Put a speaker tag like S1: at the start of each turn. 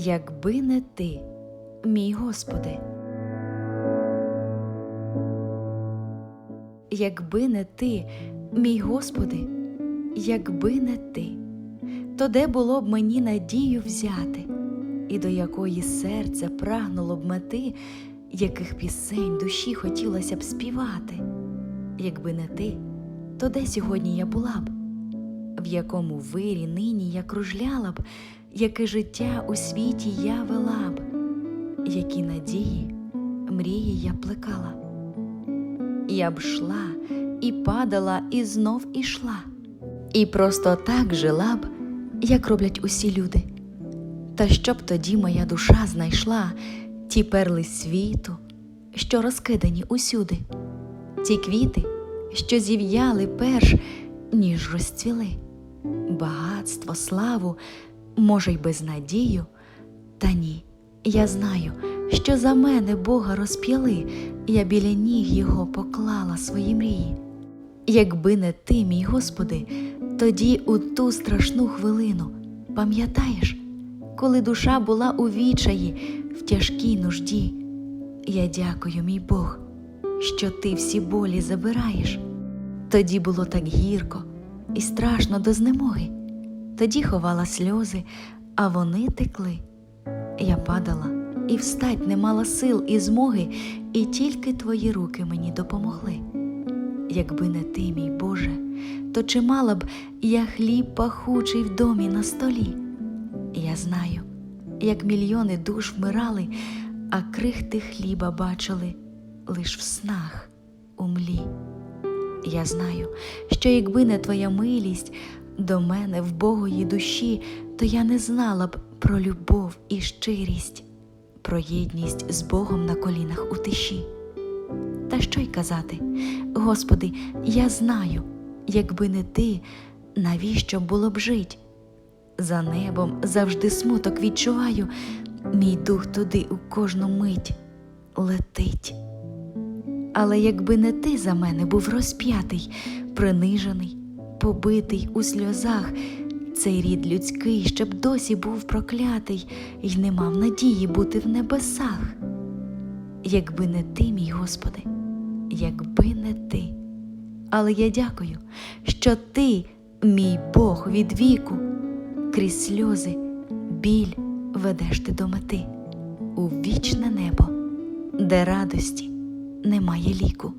S1: Якби не ти, мій Господи. Якби не ти, мій Господи, якби не ти, то де було б мені надію взяти, і до якої серце прагнуло б мети, яких пісень душі хотілося б співати. Якби не ти, то де сьогодні я була б, в якому вирі нині я кружляла б, яке життя у світі я вела б, які надії, мрії я плекала. Я б шла і падала, і знов ішла, і просто так жила б, як роблять усі люди. Та щоб тоді моя душа знайшла ті перли світу, що розкидані усюди, ті квіти, що зів'яли перш, ніж розцвіли, багатство, славу, може, й безнадію, та ні, я знаю, що за мене Бога розп'яли, я біля ніг Його поклала свої мрії. Якби не ти, мій Господи, тоді у ту страшну хвилину, пам'ятаєш, коли душа була у відчаї, в тяжкій нужді, я дякую, мій Бог, що ти всі болі забираєш. Тоді було так гірко і страшно до знемоги. Тоді ховала сльози, а вони текли. Я падала і встать не мала сил і змоги, і тільки твої руки мені допомогли. Якби не ти, мій Боже, то чи мала б я хліб пахучий в домі на столі? Я знаю, як мільйони душ вмирали, а крихти хліба бачили лиш в снах у млі. Я знаю, що якби не твоя милість до мене в Богої душі, то я не знала б про любов і щирість, про єдність з Богом на колінах у тиші. Та що й казати, Господи, я знаю, якби не ти, навіщо було б жить? За небом завжди смуток відчуваю, мій дух туди у кожну мить летить. Але якби не ти за мене був розп'ятий, принижений, побитий у сльозах, цей рід людський ще б досі був проклятий і не мав надії бути в небесах. Якби не ти, мій Господи, якби не ти. Але я дякую, що ти, мій Бог від віку, крізь сльози, біль ведеш ти до мети у вічне небо, де радості немає ліку.